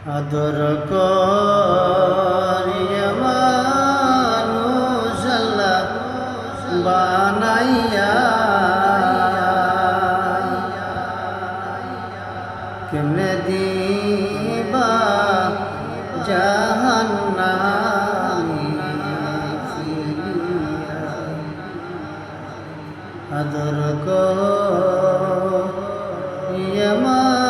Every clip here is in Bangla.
আদর মানুষ বানাইয়া। কেমনে দিবা জাহান্নামী আদর আল্লাহ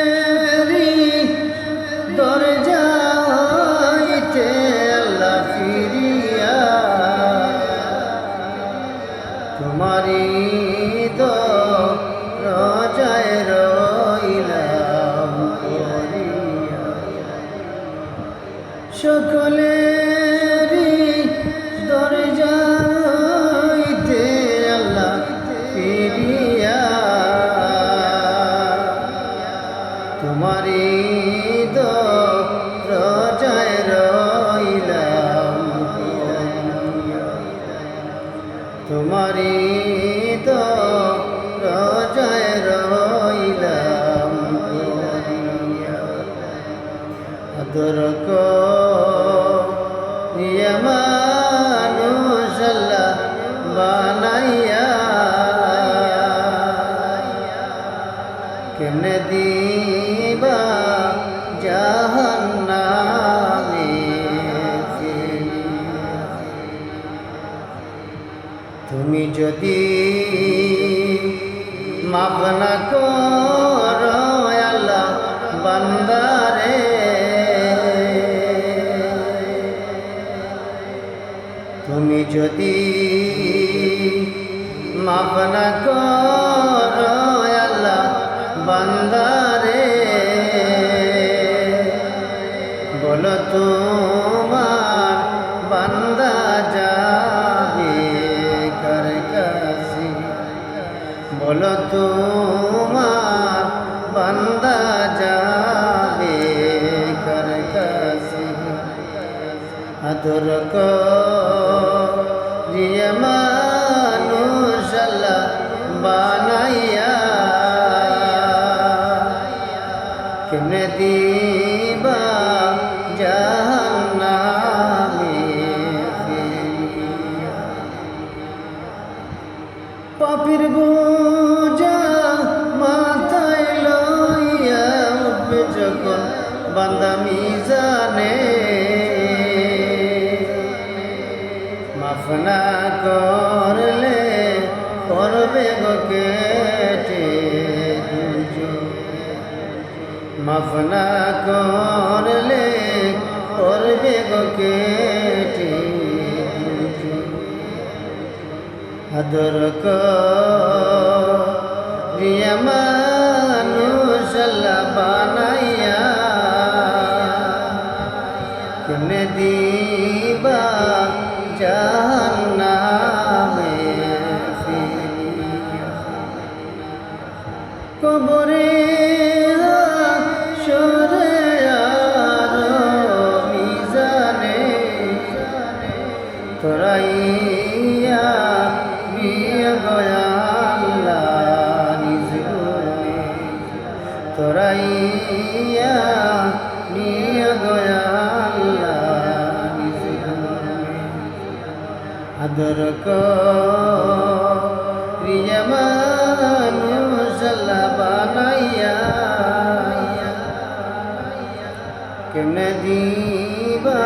সকলেরই দরজাইতে আল্লাহ ফিরিয়া তোমারি তো রজায় রইলাম করিয়া। তোমারি তো রজায় রইলাম। আদর যদি মাফ না আল্লাহ বান্দারে। তুমি যদি মাফ না আল্লাহ বান্দারে। বলো তোমার তোমার বান্দা যাবে কার কাছে আদর করিয়া মানুষ বানাইয়া কেমনে দিবা জাহান্নামে। পাপির বোঝা যখন বান্দা মিজানে মাফ না করলে করবে গো কেটে মাফ না করলে করবে গো আদর করিয়া মানুষ দিবা জাহান্নামে কবরে তোরাইয়া বিয়ে গয়াল্লা নিজ তোরাইয়া বিয়ে গয়াল্লা আদর করিয়া মানুষ আল্লাহ বানাইয়া। কেমনে দিবা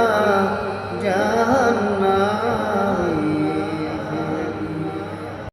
জাহান্নাম?